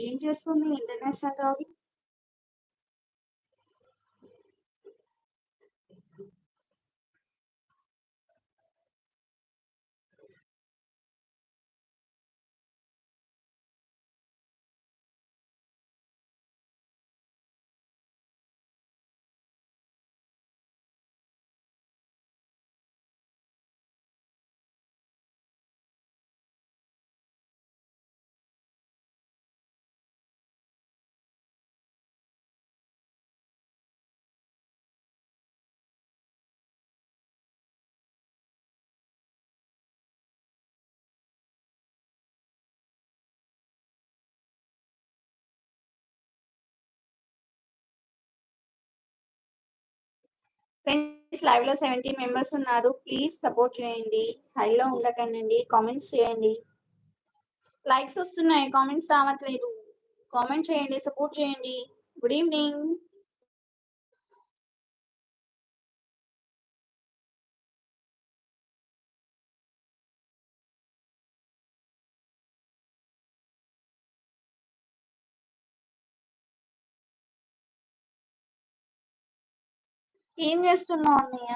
ఏం చేస్తుంది international rowdy friends లైవ్లో సెవెంటీ మెంబర్స్ ఉన్నారు. ప్లీజ్ సపోర్ట్ చేయండి. హైలో ఉండకండి. కామెంట్స్ చేయండి. లైక్స్ వస్తున్నాయి. కామెంట్స్ రావట్లేదు. కామెంట్ చేయండి. సపోర్ట్ చేయండి. గుడ్ ఈవినింగ్ ఏం చేస్తున్నావు అన్నయ్య?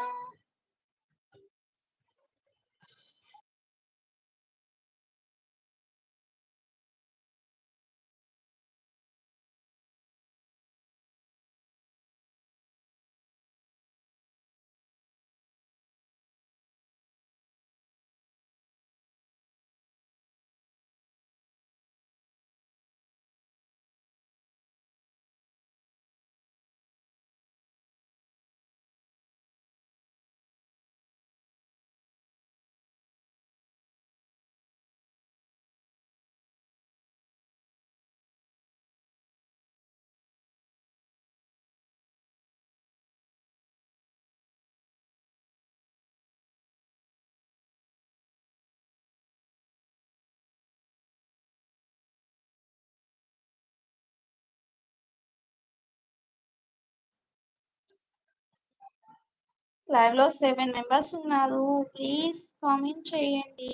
లైవ్లో సెవెన్ మెంబర్స్ ఉన్నారు. ప్లీజ్ కామెంట్ చేయండి.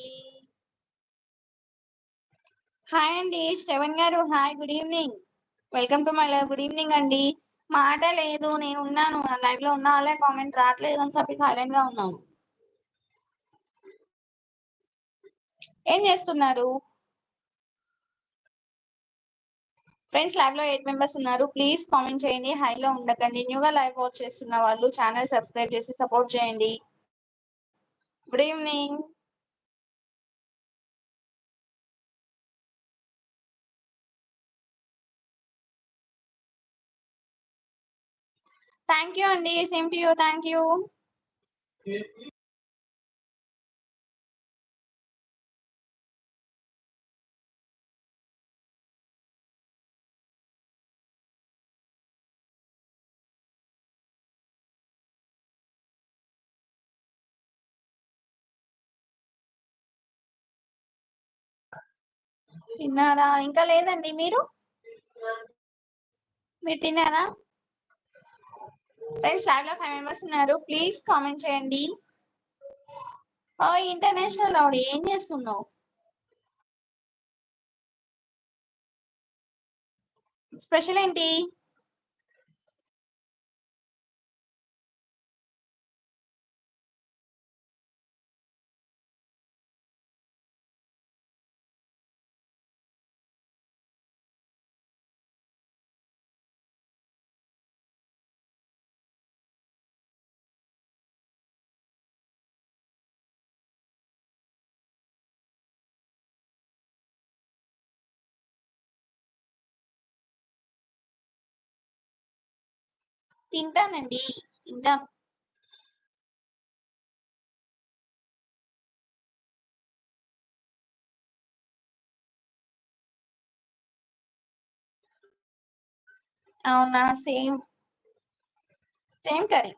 హాయ్ అండి శ్రవణ్ గారు. Hi good evening welcome to my live good evening అండి. మాట లేదు నేను ఉన్నాను లైవ్లో ఉన్నా వాళ్ళే కామెంట్ రావట్లేదు అని చెప్పి సైలెంట్గా ఉన్నాను. ఏం చేస్తున్నారు? ఫ్రెండ్స్ లైవ్లో ఎయిట్ మెంబర్స్ ఉన్నారు. ప్లీజ్ కామెంట్ చేయండి. హైలో ఉండకండి. న్యూగా లైవ్ వాచ్ చేస్తున్న వాళ్ళు ఛానల్ సబ్స్క్రైబ్ చేసి సపోర్ట్ చేయండి. గుడ్ ఈవినింగ్ థ్యాంక్ యూ అండి same to you thank you తిన్నారా? ఇంకా లేదండి. మీరు? మీరు తిన్నారా? ఫ్రెండ్స్ లైవ్లో ఫైవ్ మెంబర్స్ ఉన్నారు. ప్లీజ్ కామెంట్ చేయండి. ఓ ఇంటర్నేషనల్ రౌడీ ఏం చేస్తున్నావు? స్పెషల్ ఏంటి? తింటానండి తింటాను అవునా? సేమ్. Same curry.